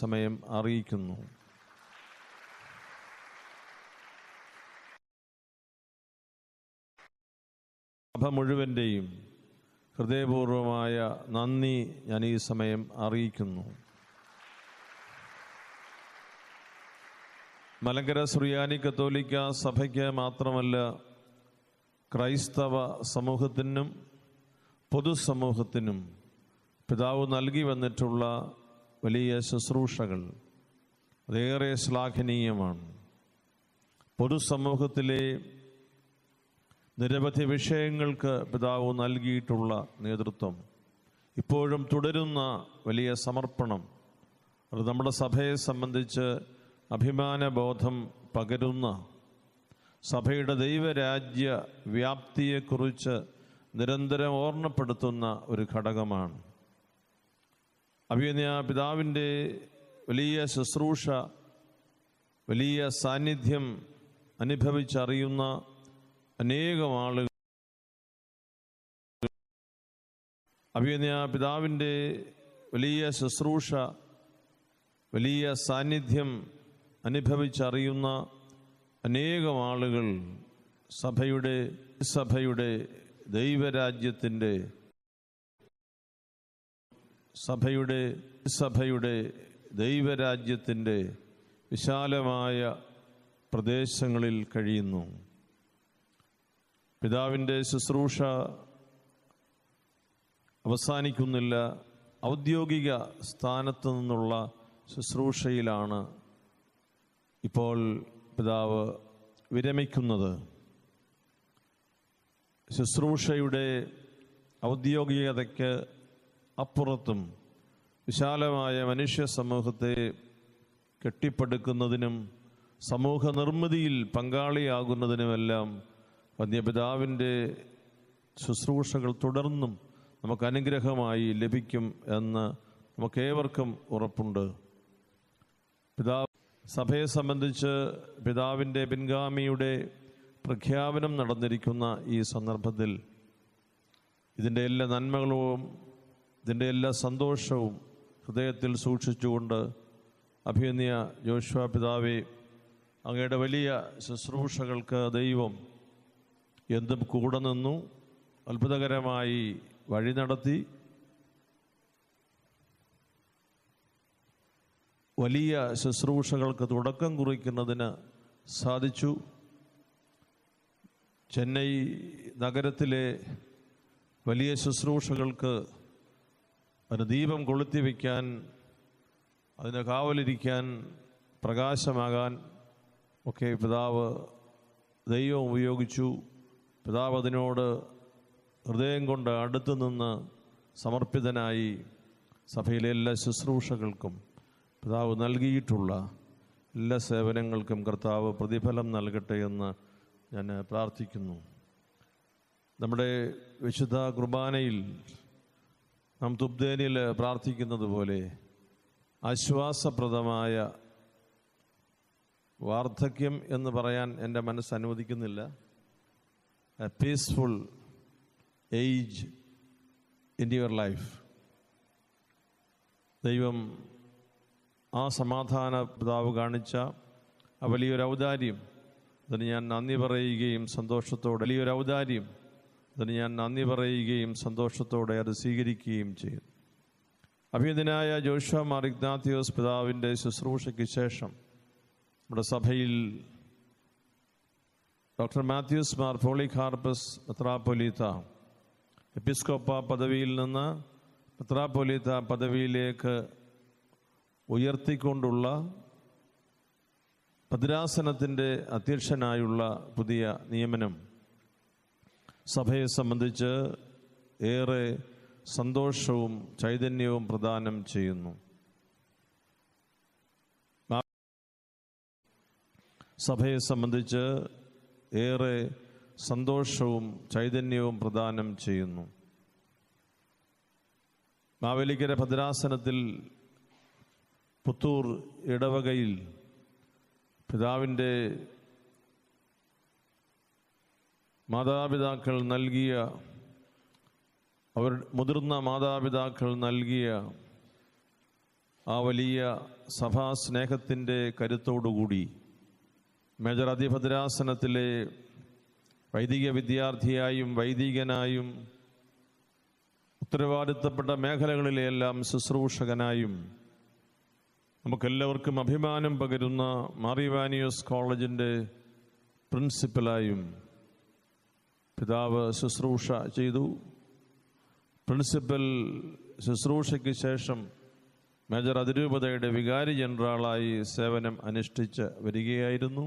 സമയം അറിയിക്കുന്നു. സഭ മുഴുവന്റെയും ഹൃദയപൂർവമായ നന്ദി ഞാൻ ഈ സമയം അറിയിക്കുന്നു. മലങ്കര സുറിയാനി കത്തോലിക്ക സഭയ്ക്ക് മാത്രമല്ല ക്രൈസ്തവ സമൂഹത്തിനും പൊതുസമൂഹത്തിനും പിതാവ് നൽകി വന്നിട്ടുള്ള വലിയ ശുശ്രൂഷകൾ അതേറെ ശ്ലാഘനീയമാണ്. പൊതുസമൂഹത്തിലെ നിരവധി വിഷയങ്ങൾക്ക് പിതാവ് നൽകിയിട്ടുള്ള നേതൃത്വം ഇപ്പോഴും തുടരുന്ന വലിയ സമർപ്പണം അത് നമ്മുടെ സഭയെ സംബന്ധിച്ച് അഭിമാനബോധം പകരുന്ന സഭയുടെ ദൈവരാജ്യ വ്യാപ്തിയെക്കുറിച്ച് നിരന്തരം ഓർമ്മപ്പെടുത്തുന്ന ഒരു ഘടകമാണ്. അഭിനയ പിതാവിന്റെ വലിയ ശുശ്രൂഷ വലിയ സാന്നിധ്യം അനുഭവിച്ചറിയുന്ന അനേകം ആളുകൾ അഭിനയ പിതാവിന്റെ വലിയ ശുശ്രൂഷ വലിയ സാന്നിധ്യം അനുഭവിച്ചറിയുന്ന അനേകം ആളുകൾ സഭയുടെ സഭയുടെ ദൈവരാജ്യത്തിന്റെ സഭയുടെ സഭയുടെ ദൈവരാജ്യത്തിന്റെ വിശാലമായ പ്രദേശങ്ങളിൽ കഴിയുന്നു. പിതാവിന്റെ ശുശ്രൂഷ അവസാനിക്കുന്നില്ല. ഔദ്യോഗിക സ്ഥാനത്ത് നിന്നുള്ള ശുശ്രൂഷയിലാണ് ഇപ്പോൾ പിതാവ് വിരമിക്കുന്നത്. ശുശ്രൂഷയുടെ ഔദ്യോഗികതയ്ക്ക് അപ്പുറത്തും വിശാലമായ മനുഷ്യ സമൂഹത്തെ കെട്ടിപ്പടുക്കുന്നതിനും സമൂഹ നിർമ്മിതിയിൽ പങ്കാളിയാകുന്നതിനുമെല്ലാം വന്യപിതാവിന്റെ ശുശ്രൂഷകൾ തുടർന്നും നമുക്ക് അനുഗ്രഹമായി ലഭിക്കും എന്ന് നമുക്കേവർക്കും ഉറപ്പുണ്ട്. പിതാവ് സഭയെ സംബന്ധിച്ച് പിതാവിന്റെ പിൻഗാമിയുടെ പ്രഖ്യാപനം നടന്നിരിക്കുന്ന ഈ സന്ദർഭത്തിൽ ഇതിന്റെ എല്ലാ നന്മകളും ഇതിന്റെ എല്ലാ സന്തോഷവും ഹൃദയത്തിൽ സൂക്ഷിച്ചുകൊണ്ട് അഭിനയ ജോഷ്വ പിതാവെ അങ്ങയുടെ വലിയ ശുശ്രൂഷകൾക്ക് ദൈവം എന്തും കൂടെ നിന്നു അത്ഭുതകരമായി വഴി നടത്തി. വലിയ ശുശ്രൂഷകൾക്ക് തുടക്കം കുറിക്കുന്നതിന് സാധിച്ചു. ചെന്നൈ നഗരത്തിലെ വലിയ ശുശ്രൂഷകൾക്ക് ഒരു ദീപം കൊളുത്തി വയ്ക്കാൻ അതിനെ കാവലിരിക്കാൻ പ്രകാശമാകാൻ ഒക്കെ പിതാവ് ദൈവം ഉപയോഗിച്ചു. പിതാവ് അതിനോട് ഹൃദയം കൊണ്ട് അടുത്തു നിന്ന് സമർപ്പിതനായി സഭയിലെ എല്ലാ ശുശ്രൂഷകൾക്കും പിതാവ് നൽകിയിട്ടുള്ള എല്ലാ സേവനങ്ങൾക്കും കർത്താവ് പ്രതിഫലം നൽകട്ടെ എന്ന് ഞാൻ പ്രാർത്ഥിക്കുന്നു. നമ്മുടെ വിശുദ്ധ കുർബാനയിൽ നാം തുബ്ദേനിൽ പ്രാർത്ഥിക്കുന്നത് പോലെ ആശ്വാസപ്രദമായ വാർദ്ധക്യം എന്ന് പറയാൻ എന്റെ മനസ്സ് അനുവദിക്കുന്നില്ല. Peaceful age in your life ദൈവം ആ സമാധാന പിതാവ് കാണിച്ച ആ വലിയൊരു ഔദാര്യം. അതിന് ഞാൻ നന്ദി പറയുകയും സന്തോഷത്തോടെ വലിയൊരു ഔദാര്യം. അതിന് ഞാൻ നന്ദി പറയുകയും സന്തോഷത്തോടെ അത് സ്വീകരിക്കുകയും ചെയ്തു അഭിനന്ദനായ ജോഷ മാർ ഇഗ്നാത്തിയോസ് പിതാവിന്റെ ശുശ്രൂഷയ്ക്ക് ശേഷം നമ്മുടെ സഭയിൽ ഡോക്ടർ മാത്യൂസ് മാർ പോളികാർപ്പസ് മെത്രാപ്പൊലീത്ത എപ്പിസ്കോപ്പ പദവിയിൽ നിന്ന് മെത്രാപ്പൊലീത്ത പദവിയിലേക്ക് ഉയർത്തിക്കൊണ്ടുള്ള ഭദ്രാസനത്തിന്റെ അധ്യക്ഷനായുള്ള പുതിയ നിയമനം സഭയെ സംബന്ധിച്ച് ഏറെ സന്തോഷവും ചൈതന്യവും പ്രദാനം ചെയ്യുന്നു. സഭയെ സംബന്ധിച്ച് ഏറെ സന്തോഷവും ചൈതന്യവും പ്രദാനം ചെയ്യുന്നു. മാവേലിക്കര ഭദ്രാസനത്തിൽ പുത്തൂർ ഇടവകയിൽ പിതാവിന്റെ മാതാപിതാക്കൾ നൽകിയ അവർ മുതിർന്ന മാതാപിതാക്കൾ നൽകിയ ആ വലിയ സഭാ സ്നേഹത്തിന്റെ കരുത്തോടുകൂടി മേജർ അതിഭദ്രാസനത്തിലെ വൈദിക വിദ്യാർത്ഥിയായും വൈദികനായും ഉത്തരവാദിത്തപ്പെട്ട മേഖലകളിലെല്ലാം ശുശ്രൂഷകനായും നമുക്കെല്ലാവർക്കും അഭിമാനം പകരുന്ന മാറിവാനിയോസ് കോളേജിന്റെ പ്രിൻസിപ്പലായും പിതാവ് ശുശ്രൂഷ ചെയ്തു. പ്രിൻസിപ്പൽ ശുശ്രൂഷയ്ക്ക് ശേഷം മേജർ അതിരൂപതയുടെ വികാരി ജനറലായി സേവനം അനുഷ്ഠിച്ച് വരികയായിരുന്നു.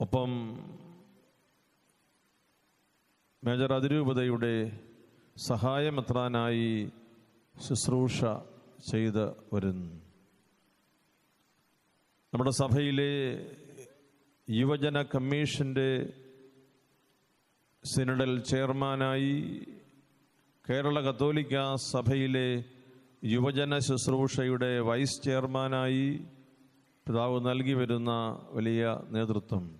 ഒപ്പം മേജർ അതിരൂപതയുടെ സഹായമെത്രാനായി ശുശ്രൂഷ ചെയ്ത് വരുന്നു നമ്മുടെ സഭയിലെ യുവജന കമ്മീഷന്റെ സിനഡൽ ചെയർമാനായി കേരള കത്തോലിക്ക സഭയിലെ യുവജന ശുശ്രൂഷയുടെ വൈസ് ചെയർമാനായി പിതാവ് നൽകി വരുന്ന വലിയ നേതൃത്വം.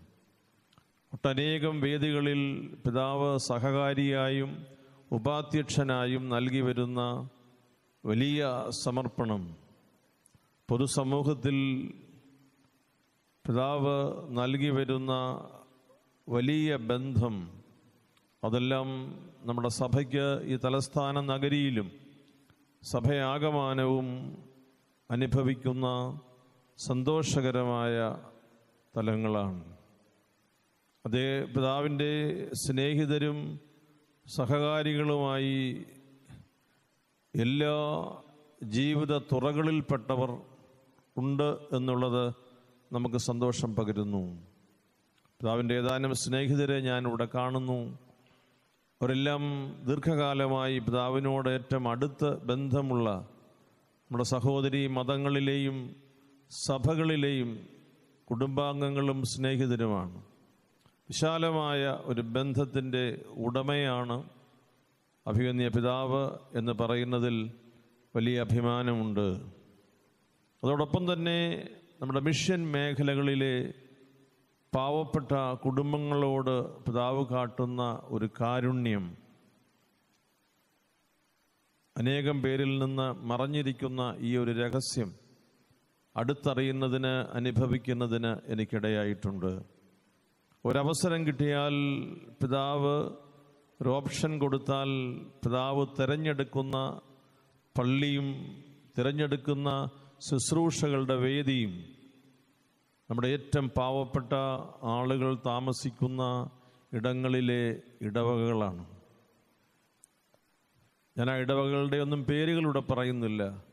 ഒട്ടനേകം വേദികളിൽ പിതാവ് സഹകാരിയായും ഉപാധ്യക്ഷനായും നൽകി വരുന്ന വലിയ സമർപ്പണം. പൊതുസമൂഹത്തിൽ പിതാവ് നൽകി വരുന്ന വലിയ ബന്ധം അതെല്ലാം നമ്മുടെ സഭയ്ക്ക് ഈ തലസ്ഥാന നഗരിയിലും സഭയാകമാനവും അനുഭവിക്കുന്ന സന്തോഷകരമായ തലങ്ങളാണ്. അതേ പിതാവിന്റെ സ്നേഹിതരും സഹകാരികളുമായി എല്ലാ ജീവിത തുറകളിൽപ്പെട്ടവർ ഉണ്ട് എന്നുള്ളത് നമുക്ക് സന്തോഷം പകരുന്നു. പിതാവിന്റെ ഏതാനും സ്നേഹിതരെ ഞാനിവിടെ കാണുന്നു. അവരെല്ലാം ദീർഘകാലമായി പിതാവിനോട് ഏറ്റവും അടുത്ത ബന്ധമുള്ള നമ്മുടെ സഹോദരി മതങ്ങളിലെയും സഭകളിലെയും കുടുംബാംഗങ്ങളും സ്നേഹിതരുമാണ്. വിശാലമായ ഒരു ബന്ധത്തിന്റെ ഉടമയാണ് അഭിഗന്യ പിതാവ് എന്ന് പറയുന്നതിൽ വലിയ അഭിമാനമുണ്ട്. അതോടൊപ്പം തന്നെ നമ്മുടെ മിഷൻ മേഖലകളിലെ പാവപ്പെട്ട കുടുംബങ്ങളോട് പിതാവ് കാട്ടുന്ന ഒരു കാരുണ്യം. അനേകം പേരിൽ നിന്ന് മറഞ്ഞിരിക്കുന്ന ഈ ഒരു രഹസ്യം അടുത്തറിയുന്നതിന് അനുഭവിക്കുന്നതിന് എനിക്കിടയായിട്ടുണ്ട്. ഒരവസരം കിട്ടിയാൽ പിതാവ് ഒരു ഓപ്ഷൻ കൊടുത്താൽ പിതാവ് തിരഞ്ഞെടുക്കുന്ന പള്ളിയും തിരഞ്ഞെടുക്കുന്ന ശുശ്രൂഷകളുടെ വേദിയും നമ്മുടെ ഏറ്റവും പാവപ്പെട്ട ആളുകൾ താമസിക്കുന്ന ഇടങ്ങളിലെ ഇടവകകളാണ്. ഞാൻ ആ ഇടവകളുടെ ഒന്നും പേരുകളിവിടെ പറയുന്നില്ല.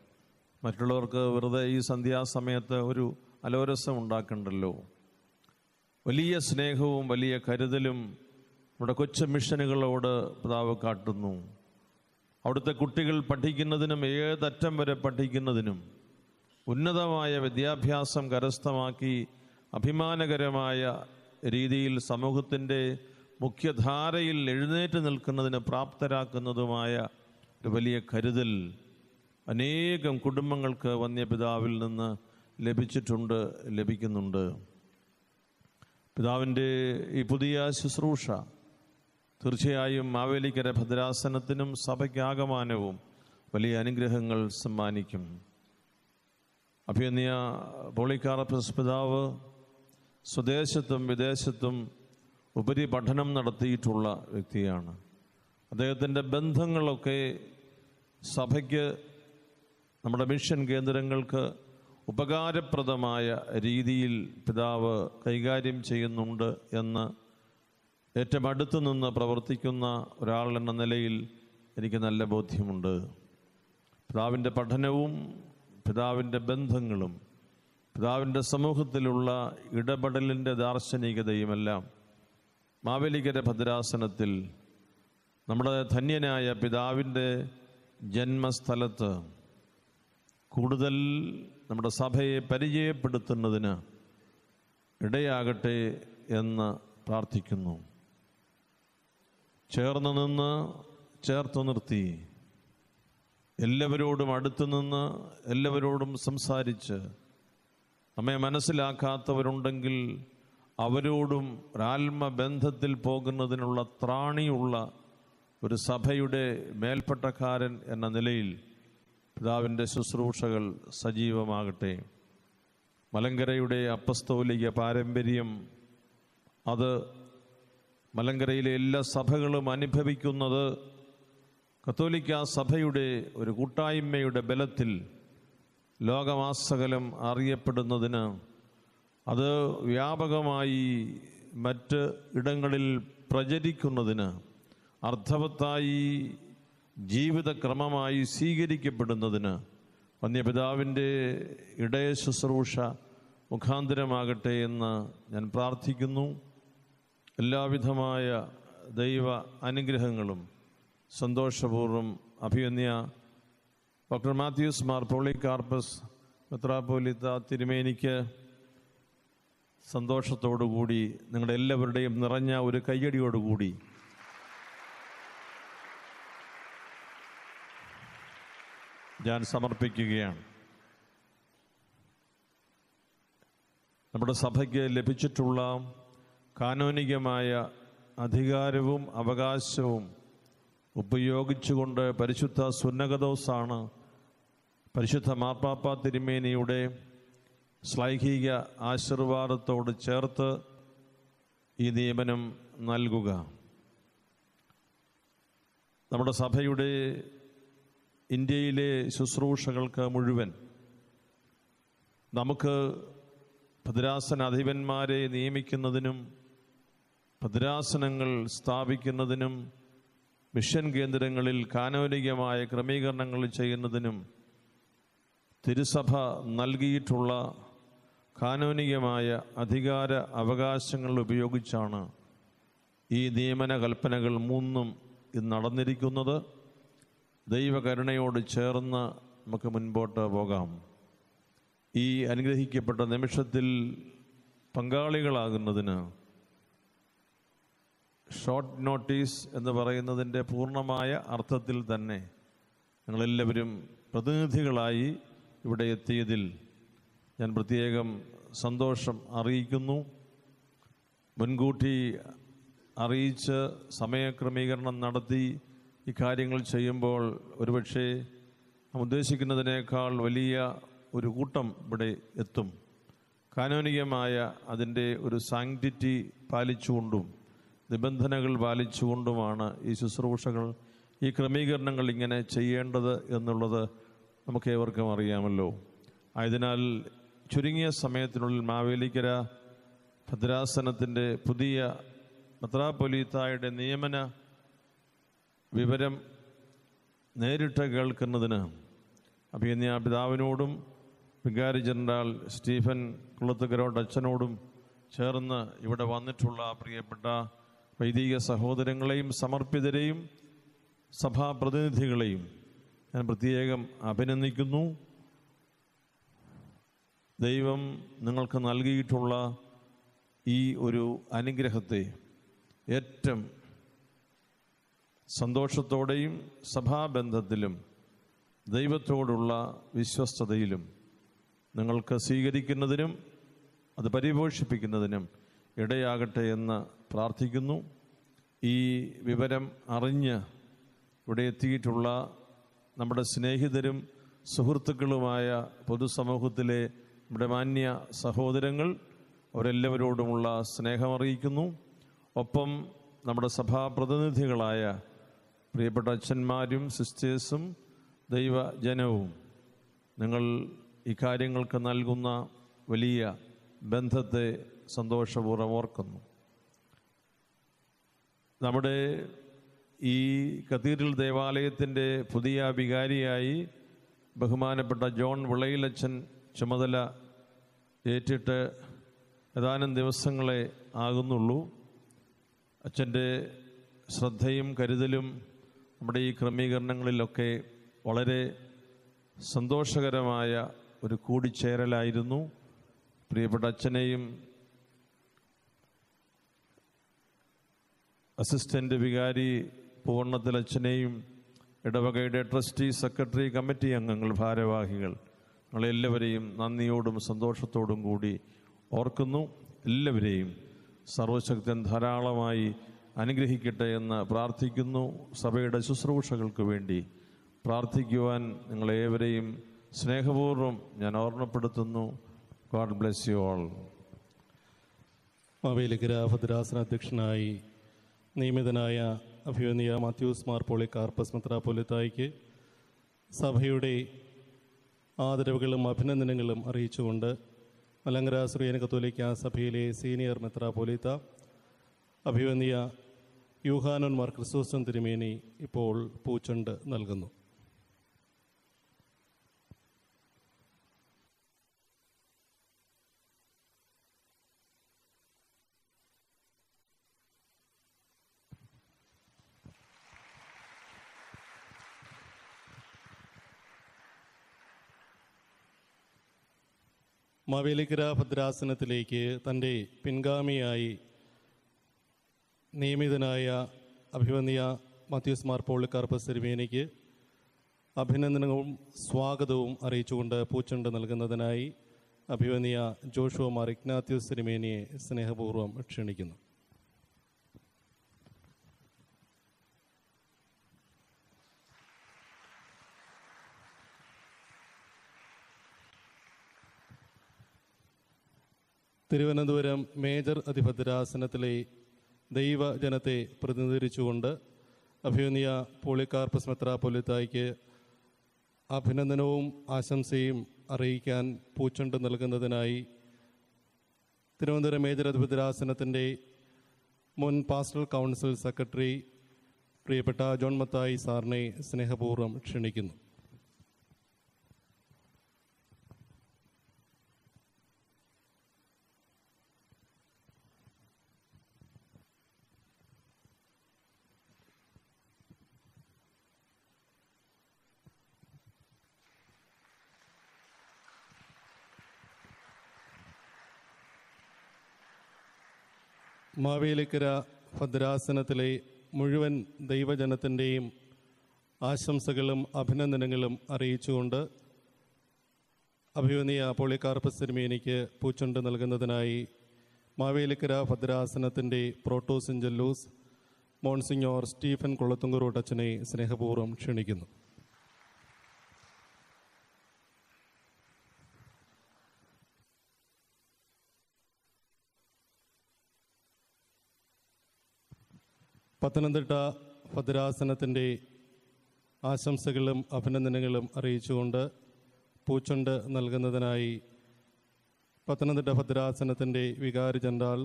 മറ്റുള്ളവർക്ക് വെറുതെ ഈ സന്ധ്യാസമയത്ത് ഒരു അലോരസം ഉണ്ടാക്കണ്ടല്ലോ. വലിയ സ്നേഹവും വലിയ കരുതലും നമ്മുടെ കൊച്ചു മിഷനുകളോട് പിതാവ് കാട്ടുന്നു. അവിടുത്തെ കുട്ടികൾ പഠിക്കുന്നതിനും ഏതറ്റം വരെ പഠിക്കുന്നതിനും ഉന്നതമായ വിദ്യാഭ്യാസം കരസ്ഥമാക്കി അഭിമാനകരമായ രീതിയിൽ സമൂഹത്തിന്റെ മുഖ്യധാരയിൽ എഴുന്നേറ്റ് നിൽക്കുന്നതിന് പ്രാപ്തരാക്കുന്നതുമായ ഒരു വലിയ കരുതൽ അനേകം കുടുംബങ്ങൾക്ക് വന്യപിതാവിൽ നിന്ന് ലഭിച്ചിട്ടുണ്ട് ലഭിക്കുന്നുണ്ട്. പിതാവിന്റെ ഈ പുതിയ ശുശ്രൂഷ തീർച്ചയായും മാവേലിക്കര ഭദ്രാസനത്തിനും സഭയ്ക്കാകമാനവും വലിയ അനുഗ്രഹങ്ങൾ സമ്മാനിക്കും. അഭിനയ പോളിക്കാറപ്പസ് പിതാവ് സ്വദേശത്തും വിദേശത്തും ഉപരിപഠനം നടത്തിയിട്ടുള്ള വ്യക്തിയാണ്. അദ്ദേഹത്തിന്റെ ബന്ധങ്ങളൊക്കെ സഭയ്ക്ക് നമ്മുടെ മിഷൻ കേന്ദ്രങ്ങൾക്ക് ഉപകാരപ്രദമായ രീതിയിൽ പിതാവ് കൈകാര്യം ചെയ്യുന്നുണ്ട് എന്ന് ഏറ്റവും അടുത്തു നിന്ന് പ്രവർത്തിക്കുന്ന ഒരാളെന്ന നിലയിൽ എനിക്ക് നല്ല ബോധ്യമുണ്ട്. പിതാവിന്റെ പഠനവും പിതാവിന്റെ ബന്ധങ്ങളും പിതാവിന്റെ സമൂഹത്തിലുള്ള ഇടപെടലിന്റെ ദാർശനികതയുമെല്ലാം മാവേലിക്കര ഭദ്രാസനത്തിൽ നമ്മുടെ ധന്യനായ പിതാവിന്റെ ജന്മസ്ഥലത്ത് കൂടുതൽ നമ്മുടെ സഭയെ പരിചയപ്പെടുത്തുന്നതിന് ഇടയാകട്ടെ എന്ന് പ്രാർത്ഥിക്കുന്നു. ചേർന്ന് നിന്ന് ചേർത്തു നിർത്തി. എല്ലാവരോടും അടുത്തു നിന്ന് എല്ലാവരോടും സംസാരിച്ച് നമ്മെ മനസ്സിലാക്കാത്തവരുണ്ടെങ്കിൽ അവരോടും ഒരാത്മബന്ധത്തിൽ പോകുന്നതിനുള്ള ത്രാണിയുള്ള ഒരു സഭയുടെ മേൽപ്പട്ടക്കാരൻ എന്ന നിലയിൽ പിതാവിന്റെ ശുശ്രൂഷകൾ സജീവമാകട്ടെ. മലങ്കരയുടെ അപ്പസ്തോലിക പാരമ്പര്യം അത് മലങ്കരയിലെ എല്ലാ സഭകളും അനുഭവിക്കുന്നത് കത്തോലിക്ക സഭയുടെ ഒരു കൂട്ടായ്മയുടെ ബലത്തിൽ ലോകമാസകലം അറിയപ്പെടുന്നതിന് അത് വ്യാപകമായി മറ്റ് ഇടങ്ങളിൽ പ്രചരിക്കുന്നതിന് അർത്ഥവത്തായി ജീവിതക്രമമായി സ്വീകരിക്കപ്പെടുന്നതിന് വന്യപിതാവിന്റെ ഇടയ ശുശ്രൂഷ മുഖാന്തരമാകട്ടെ എന്ന് ഞാൻ പ്രാർത്ഥിക്കുന്നു. എല്ലാവിധമായ ദൈവ അനുഗ്രഹങ്ങളും സന്തോഷപൂർവം അഭിവന്യ ഡോക്ടർ മാത്യൂസ് മാർ പോളികാർപ്പസ് മെത്രാപോലിത്ത തിരുമേനിക്ക് സന്തോഷത്തോടുകൂടി നിങ്ങളുടെ എല്ലാവരുടെയും നിറഞ്ഞ ഒരു കയ്യടിയോടുകൂടി. ഞാൻ സമർപ്പിക്കുകയാണ്. നമ്മുടെ സഭയ്ക്ക് ലഭിച്ചിട്ടുള്ള കാനോനികമായ അധികാരവും അവകാശവും ഉപയോഗിച്ചുകൊണ്ട് പരിശുദ്ധ സുന്നകദോസാണ് പരിശുദ്ധ മാർപ്പാപ്പ തിരുമേനിയുടെ ശ്ലൈഹിക ആശീർവാദത്തോട് ചേർത്ത് ഈ നിയമനം നൽകുക. നമ്മുടെ സഭയുടെ ഇന്ത്യയിലെ ശുശ്രൂഷകൾക്ക് മുഴുവൻ നമുക്ക് ഭദ്രാസന അധിപന്മാരെ നിയമിക്കുന്നതിനും ഭദ്രാസനങ്ങൾ സ്ഥാപിക്കുന്നതിനും മിഷൻ കേന്ദ്രങ്ങളിൽ കാനോനികമായ ക്രമീകരണങ്ങൾ ചെയ്യുന്നതിനും തിരുസഭ നൽകിയിട്ടുള്ള കാനോനികമായ അധികാര അവകാശങ്ങൾ ഉപയോഗിച്ചാണ് ഈ നിയമന കൽപ്പനകൾ മൂന്നും ഇന്ന് നടന്നിരിക്കുന്നത്. ദൈവകരുണയോട് ചേർന്ന് നമുക്ക് മുൻപോട്ട് പോകാം. ഈ അനുഗ്രഹിക്കപ്പെട്ട നിമിഷത്തിൽ പങ്കാളികളാകുന്നതിന് ഷോർട്ട് നോട്ടീസ് എന്ന് പറയുന്നതിന്റെ പൂർണമായ അർത്ഥത്തിൽ തന്നെ ഞങ്ങളെല്ലാവരും പ്രതിനിധികളായി ഇവിടെ എത്തിയതിൽ ഞാൻ പ്രത്യേകം സന്തോഷം അറിയിക്കുന്നു. മുൻകൂട്ടി അറിയിച്ച് സമയക്രമീകരണം നടത്തി ഇക്കാര്യങ്ങൾ കാര്യങ്ങൾ ചെയ്യുമ്പോൾ ഒരുപക്ഷെ നാം ഉദ്ദേശിക്കുന്നതിനേക്കാൾ വലിയ ഒരു കൂട്ടം ഇവിടെ എത്തും. കാനോനികമായ അതിന്റെ ഒരു സാങ്ക്ടിറ്റി പാലിച്ചുകൊണ്ടും നിബന്ധനകൾ പാലിച്ചുകൊണ്ടുമാണ് ഈ ശുശ്രൂഷകൾ ഈ ക്രമീകരണങ്ങൾ ഇങ്ങനെ ചെയ്യേണ്ടത് എന്നുള്ളത് നമുക്ക് ഏവർക്കും അറിയാമല്ലോ. ആയതിനാൽ ചുരുങ്ങിയ സമയത്തിനുള്ളിൽ മാവേലിക്കര ഭദ്രാസനത്തിന്റെ പുതിയ മെത്രാപ്പൊലീത്തായുടെ നിയമന വിവരം നേരിട്ട് കേൾക്കുന്നതിന് അഭിയന്യ പിതാവിനോടും വികാരി ജനറൽ സ്റ്റീഫൻ കുളത്തുകരോട് അച്ഛനോടും ചേർന്ന് ഇവിടെ വന്നിട്ടുള്ള പ്രിയപ്പെട്ട വൈദിക സഹോദരങ്ങളെയും സമർപ്പിതരെയും സഭാപ്രതിനിധികളെയും ഞാൻ പ്രത്യേകം അഭിനന്ദിക്കുന്നു. ദൈവം നിങ്ങൾക്ക് നൽകിയിട്ടുള്ള ഈ ഒരു അനുഗ്രഹത്തെ ഏറ്റവും സന്തോഷത്തോടെയും സഭാബന്ധത്തിലും ദൈവത്തോടുള്ള വിശ്വസ്തതയിലും നിങ്ങൾക്ക് സ്വീകരിക്കുന്നതിനും അത് പരിപോഷിപ്പിക്കുന്നതിനും ഇടയാകട്ടെ എന്ന് പ്രാർത്ഥിക്കുന്നു. ഈ വിവരം അറിഞ്ഞ് ഇവിടെ എത്തിയിട്ടുള്ള നമ്മുടെ സ്നേഹിതരും സുഹൃത്തുക്കളുമായ പൊതുസമൂഹത്തിലെ നമ്മുടെ മാന്യ സഹോദരങ്ങൾ അവരെല്ലാവരോടുമുള്ള സ്നേഹമറിയിക്കുന്നു. ഒപ്പം നമ്മുടെ സഭാപ്രതിനിധികളായ പ്രിയപ്പെട്ട അച്ഛന്മാരും സിസ്റ്റേഴ്സും ദൈവജനവും നിങ്ങൾ ഇക്കാര്യങ്ങൾക്ക് നൽകുന്ന വലിയ ബന്ധത്തെ സന്തോഷപൂർവം ഓർക്കുന്നു. നമ്മുടെ ഈ കത്തീഡ്രൽ ദേവാലയത്തിന്റെ പുതിയ വികാരിയായി ബഹുമാനപ്പെട്ട ജോൺ വിളയിലച്ചൻ ചുമതല ഏറ്റിട്ട് ഏതാനും ദിവസങ്ങളെ ആകുന്നുള്ളൂ. അച്ഛന്റെ ശ്രദ്ധയും കരുതലും നമ്മുടെ ഈ ക്രമീകരണങ്ങളിലൊക്കെ വളരെ സന്തോഷകരമായ ഒരു കൂടിച്ചേരലായിരുന്നു. പ്രിയപ്പെട്ട അച്ഛനെയും അസിസ്റ്റന്റ് വികാരി പൂർണത്തിലച്ഛനെയും ഇടവകയുടെ ട്രസ്റ്റി സെക്രട്ടറി കമ്മിറ്റി അംഗങ്ങൾ ഭാരവാഹികൾ നിങ്ങളെല്ലാവരെയും നന്ദിയോടും സന്തോഷത്തോടും കൂടി ഓർക്കുന്നു. എല്ലാവരെയും സർവശക്തൻ ധാരാളമായി അനുഗ്രഹിക്കട്ടെ എന്ന് പ്രാർത്ഥിക്കുന്നു. സഭയുടെ ശുശ്രൂഷകൾക്ക് വേണ്ടി പ്രാർത്ഥിക്കുവാൻ നിങ്ങളേവരെയും സ്നേഹപൂർവം ഞാൻ ഓർമ്മപ്പെടുത്തുന്നു. God bless you all. Mavelikkara ഭദ്രാസന അധ്യക്ഷനായി നിയമിതനായ അഭിവന്യ മാത്യൂസ് മാർ പോളിക്കാർപ്പസ് മെത്രാപ്പൊലിത്തായിക്ക് സഭയുടെ ആദരവുകളും അഭിനന്ദനങ്ങളും അറിയിച്ചുകൊണ്ട് മലങ്കര ശ്രീയന കത്തോലിക്ക സഭയിലെ സീനിയർ മെത്രാപ്പൊലിത്ത അഭിവന്യ യൂഹാനോൻ മാർ ക്രിസ്തോസ്റ്റൻ തിരുമേനി ഇപ്പോൾ പൂച്ചണ്ട് നൽകുന്നു. മാവേലിക്കര ഭദ്രാസനത്തിലേക്ക് തന്റെ പിൻഗാമിയായി നിയമിതനായ അഭിവന്യ മാത്യൂസ് മാർ പോളിക്കാർപ്പ് സെരുമേനിക്ക് അഭിനന്ദനവും സ്വാഗതവും അറിയിച്ചുകൊണ്ട് പൂച്ചണ്ട് നൽകുന്നതിനായി അഭിവന്യ ജോഷുവ മാർ ഇഗ്നാത്യൂസ് സെരുമേനിയെ സ്നേഹപൂർവം ക്ഷണിക്കുന്നു. തിരുവനന്തപുരം മേജർ അധിപതിരാസനത്തിലെ ദൈവജനത്തെ പ്രതിനിധീകരിച്ചുകൊണ്ട് അഭിനന്ദിയ പോളിക്കാർപ്പസ് മെത്രാപ്പൊലിത്തായിക്ക് അഭിനന്ദനവും ആശംസയും അറിയിക്കാൻ പൂച്ചണ്ട് നൽകുന്നതിനായി തിരുവനന്തപുരം മേജർ അധിപതിരാസനത്തിന്റെ മുൻ പാസ്റ്റൽ കൗൺസിൽ സെക്രട്ടറി പ്രിയപ്പെട്ട ജോൺ മത്തായി സാറിനെ സ്നേഹപൂർവം ക്ഷണിക്കുന്നു. മാവേലിക്കര ഭദ്രാസനത്തിലെ മുഴുവൻ ദൈവജനത്തിന്റെയും ആശംസകളും അഭിനന്ദനങ്ങളും അറിയിച്ചുകൊണ്ട് അഭിവന്യ പോളിക്കാർപ്പസ് തിരുമേനിക്ക് പൂച്ചുണ്ട് നൽകുന്നതിനായി മാവേലിക്കര ഭദ്രാസനത്തിന്റെ പ്രോട്ടോസിഞ്ചല്ലൂസ് മോൺസിഞ്ഞോർ സ്റ്റീഫൻ കുളത്തുങ്കുറോട്ടച്ചനെ സ്നേഹപൂർവം ക്ഷണിക്കുന്നു. പത്തനംതിട്ട ഭദ്രാസനത്തിന്റെ ആശംസകളും അഭിനന്ദനങ്ങളും അറിയിച്ചുകൊണ്ട് പൂച്ചുണ്ട് നൽകുന്നതിനായി പത്തനംതിട്ട ഭദ്രാസനത്തിന്റെ വികാരി ജനറൽ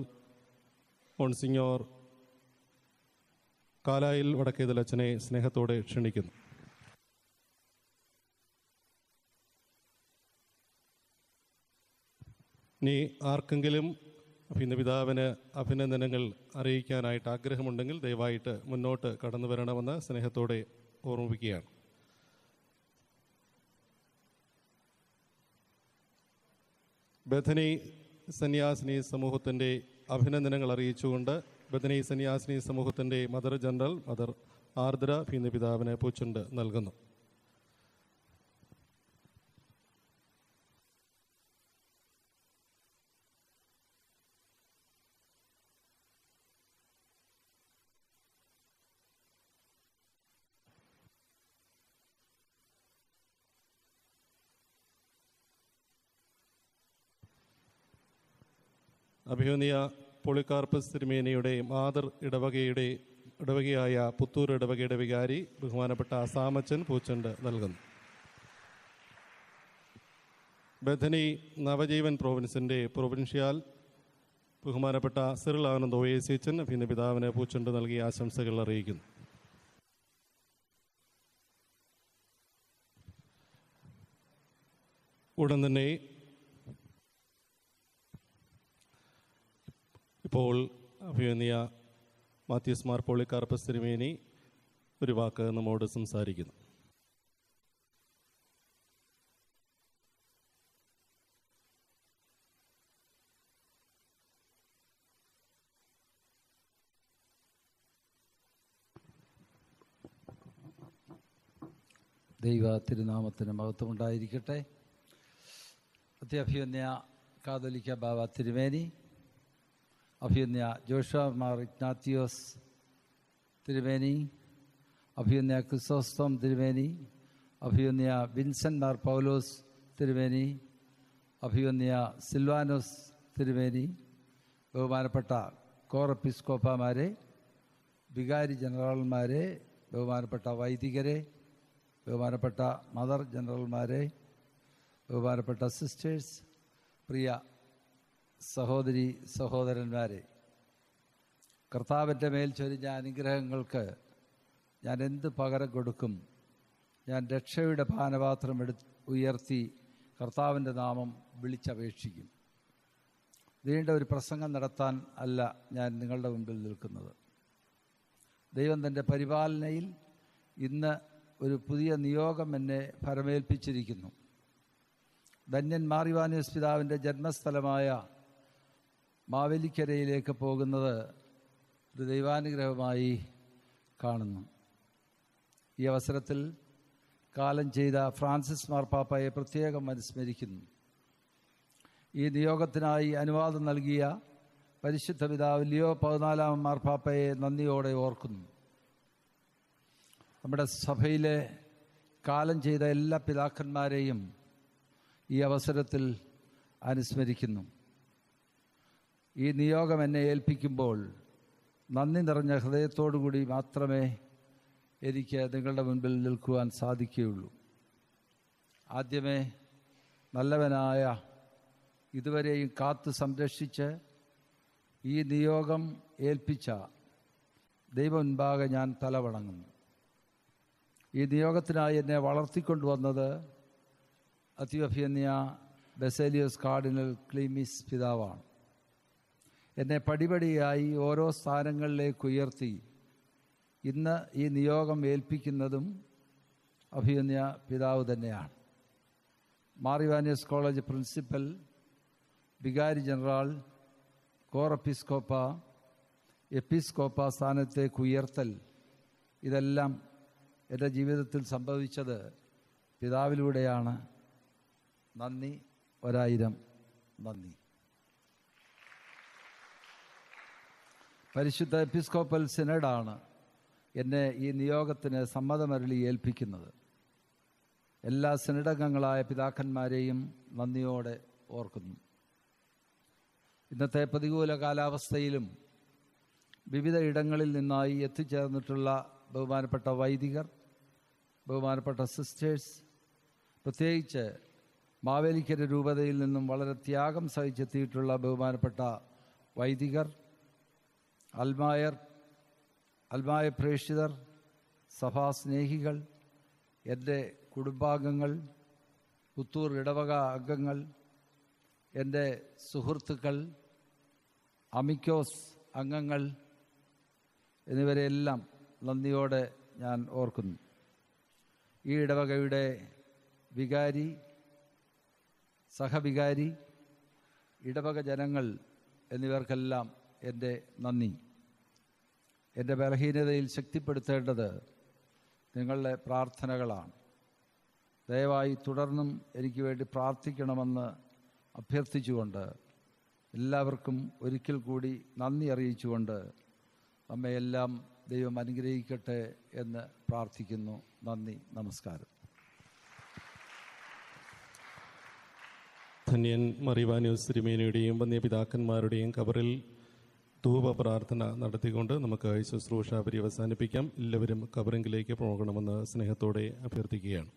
മോൺസിഞ്ഞോർ കാലായിൽ വടക്കേതലച്ചനെ സ്നേഹത്തോടെ ക്ഷണിക്കുന്നു. ഇനി ആർക്കെങ്കിലും അഭിന്ന പിതാവിന് അഭിനന്ദനങ്ങൾ അറിയിക്കാനായിട്ട് ആഗ്രഹമുണ്ടെങ്കിൽ ദയവായിട്ട് മുന്നോട്ട് കടന്നു വരണമെന്ന് സ്നേഹത്തോടെ ഓർമ്മിപ്പിക്കുകയാണ്. ബഥനി സന്യാസിനി സമൂഹത്തിന്റെ അഭിനന്ദനങ്ങൾ അറിയിച്ചുകൊണ്ട് ബഥനി സന്യാസിനി സമൂഹത്തിന്റെ മദർ ജനറൽ മദർ ആർദ്ര ഭിന്ന പിതാവിന് പൂച്ചുണ്ട് നൽകുന്നു. അഭിമന്യ പൊളിക്കാർപ്പസ് തിരുമേനിയുടെ മാതൃ ഇടവകയുടെ ഇടവകയായ പുത്തൂർ ഇടവകയുടെ വികാരി ബഹുമാനപ്പെട്ട അസാമച്ചൻ പൂച്ചണ്ട് നൽകുന്നു. ബഥനി നവജീവൻ പ്രോവിൻസിന്റെ പ്രൊവിൻഷ്യാൽ ബഹുമാനപ്പെട്ട സിറിൽ ആനന്ദ് ഒയേസിച്ചൻ അഭിന്ന പിതാവിന് പൂച്ചണ്ട് നൽകിയ ആശംസകൾ അറിയിക്കുന്നു. ഉടൻ തന്നെ ഇപ്പോൾ അഭിമന്യ മാത്യൂസ് മാർ പോളിക്കാർപ്പസ് തിരുമേനി ഒരു വാക്ക് നമ്മോട് സംസാരിക്കുന്നു. ദൈവ തിരുനാമത്തിന് മഹത്വമുണ്ടായിരിക്കട്ടെ. അത്യഭ്യന്യ കാതോലിക്ക ബാബ തിരുമേനി അഭ്യന്യ ജോഷ മാർ ഇഗ്നാത്തിയോസ് തിരുമേനി അഭിയന്യ ക്രിസോസ്തോം തിരുമേനി അഭിയന്യ വിൻസെന്റ് മാർ പൗലോസ് തിരുവേനി അഭിയന്യ സിൽവാനോസ് തിരുവേനി ബഹുമാനപ്പെട്ട കോറപ്പിസ്കോപ്പമാരെ വികാരി ജനറൽമാരെ ബഹുമാനപ്പെട്ട വൈദികരെ ബഹുമാനപ്പെട്ട മദർ ജനറൽമാരെ ബഹുമാനപ്പെട്ട സിസ്റ്റേഴ്സ് പ്രിയ സഹോദരി സഹോദരന്മാരെ കർത്താവിന്റെ മേൽ ചൊരിഞ്ഞ അനുഗ്രഹങ്ങൾക്ക് ഞാൻ എന്ത് പകരം കൊടുക്കും? ഞാൻ രക്ഷയുടെ പാനപാത്രം എടു ഉയർത്തി കർത്താവിന്റെ നാമം വിളിച്ചപേക്ഷിക്കും. നീണ്ട ഒരു പ്രസംഗം നടത്താൻ അല്ല ഞാൻ നിങ്ങളുടെ മുമ്പിൽ നിൽക്കുന്നത്. ദൈവം തന്റെ പരിപാലനയിൽ ഇന്ന് ഒരു പുതിയ നിയോഗം എന്നെ ഭരമേൽപ്പിച്ചിരിക്കുന്നു. ധന്യൻ മാറിവാനിയസ് പിതാവിന്റെ ജന്മസ്ഥലമായ മാവേലിക്കരയിലേക്ക് പോകുന്നത് ഒരു ദൈവാനുഗ്രഹമായി കാണുന്നു. ഈ അവസരത്തിൽ കാലം ചെയ്ത ഫ്രാൻസിസ് മാർപ്പാപ്പയെ പ്രത്യേകം അനുസ്മരിക്കുന്നു. ഈ നിയോഗത്തിനായി അനുവാദം നൽകിയ പരിശുദ്ധ പിതാവ് ലിയോ പതിനാലാം മാർപ്പാപ്പയെ നന്ദിയോടെ ഓർക്കുന്നു. നമ്മുടെ സഭയിലെ കാലം ചെയ്ത എല്ലാ പിതാക്കന്മാരെയും ഈ അവസരത്തിൽ അനുസ്മരിക്കുന്നു. ഈ നിയോഗം എന്നെ ഏൽപ്പിക്കുമ്പോൾ നന്ദി നിറഞ്ഞ ഹൃദയത്തോടു കൂടി മാത്രമേ എനിക്ക് നിങ്ങളുടെ മുൻപിൽ നിൽക്കുവാൻ സാധിക്കുകയുള്ളൂ. ആദ്യമേ നല്ലവനായ ഇതുവരെയും കാത്തു സംരക്ഷിച്ച് ഈ നിയോഗം ഏൽപ്പിച്ച ദൈവം മുൻപാകെ ഞാൻ തലവണങ്ങുന്നു. ഈ നിയോഗത്തിനായി എന്നെ വളർത്തിക്കൊണ്ടുവന്നത് അത്യഭ്യന്യ ബെസേലിയോസ് കാർഡിനൽ ക്ലീമിസ് പിതാവാണ്. എന്നെ പടിപടിയായി ഓരോ സ്ഥാനങ്ങളിലേക്ക് ഉയർത്തി. ഇന്ന് ഈ നിയോഗം ഏൽപ്പിക്കുന്നതും അഭിയന്യ പിതാവ് തന്നെയാണ്. മാറിവാനിയസ് കോളേജ് പ്രിൻസിപ്പൽ വികാരി ജനറൽ കോറപ്പിസ്കോപ്പ എപ്പിസ്കോപ്പ സ്ഥാനത്തേക്ക് ഉയർത്തൽ. ഇതെല്ലാം എന്റെ ജീവിതത്തിൽ സംഭവിച്ചത് പിതാവിലൂടെയാണ്. നന്ദി ഒരായിരം നന്ദി. പരിശുദ്ധ എപ്പിസ്കോപ്പൽ സിനഡാണ് എന്നെ ഈ നിയോഗത്തിന് സമ്മതമരളി ഏൽപ്പിക്കുന്നത്. എല്ലാ സിനഡംഗങ്ങളായ പിതാക്കന്മാരെയും നന്ദിയോടെ ഓർക്കുന്നു. ഇന്നത്തെ പ്രതികൂല കാലാവസ്ഥയിലും വിവിധ ഇടങ്ങളിൽ നിന്നായി എത്തിച്ചേർന്നിട്ടുള്ള ബഹുമാനപ്പെട്ട വൈദികർ ബഹുമാനപ്പെട്ട സിസ്റ്റേഴ്സ് പ്രത്യേകിച്ച് മാവേലിക്കര രൂപതയിൽ നിന്നും വളരെ ത്യാഗം സഹിച്ചെത്തിയിട്ടുള്ള ബഹുമാനപ്പെട്ട വൈദികർ അൽമായർ അൽമായ പ്രേക്ഷിതർ സഭാസ്നേഹികൾ എന്റെ കുടുംബാംഗങ്ങൾ പുത്തൂർ ഇടവക അംഗങ്ങൾ എന്റെ സുഹൃത്തുക്കൾ അമിക്കോസ് അംഗങ്ങൾ എന്നിവരെല്ലാം നന്ദിയോടെ ഞാൻ ഓർക്കുന്നു. ഈ ഇടവകയുടെ വികാരി സഹവികാരി ഇടവക ജനങ്ങൾ എന്നിവർക്കെല്ലാം എന്റെ നന്ദി. എന്റെ ബലഹീനതയിൽ ശക്തിപ്പെടുത്തേണ്ടത് നിങ്ങളുടെ പ്രാർത്ഥനകളാണ്. ദയവായി തുടർന്നും എനിക്ക് വേണ്ടി പ്രാർത്ഥിക്കണമെന്ന് അഭ്യർത്ഥിച്ചുകൊണ്ട് എല്ലാവർക്കും ഒരിക്കൽ കൂടി നന്ദി അറിയിച്ചുകൊണ്ട് നമ്മയെല്ലാം ദൈവം അനുഗ്രഹിക്കട്ടെ എന്ന് പ്രാർത്ഥിക്കുന്നു. നന്ദി നമസ്കാരം. ധന്യൻ മറിവാന്യൂസ് തിരുമേനിയുടെയും വന്യപിതാക്കന്മാരുടെയും കബറിൽ ധൂപ പ്രാർത്ഥന നടത്തിക്കൊണ്ട് നമുക്ക് ശുശ്രൂഷ പര്യവസാനിപ്പിക്കാം. എല്ലാവരും കബറിംഗിലേക്ക് പോകണമെന്ന് സ്നേഹത്തോടെ അഭ്യർത്ഥിക്കുകയാണ്.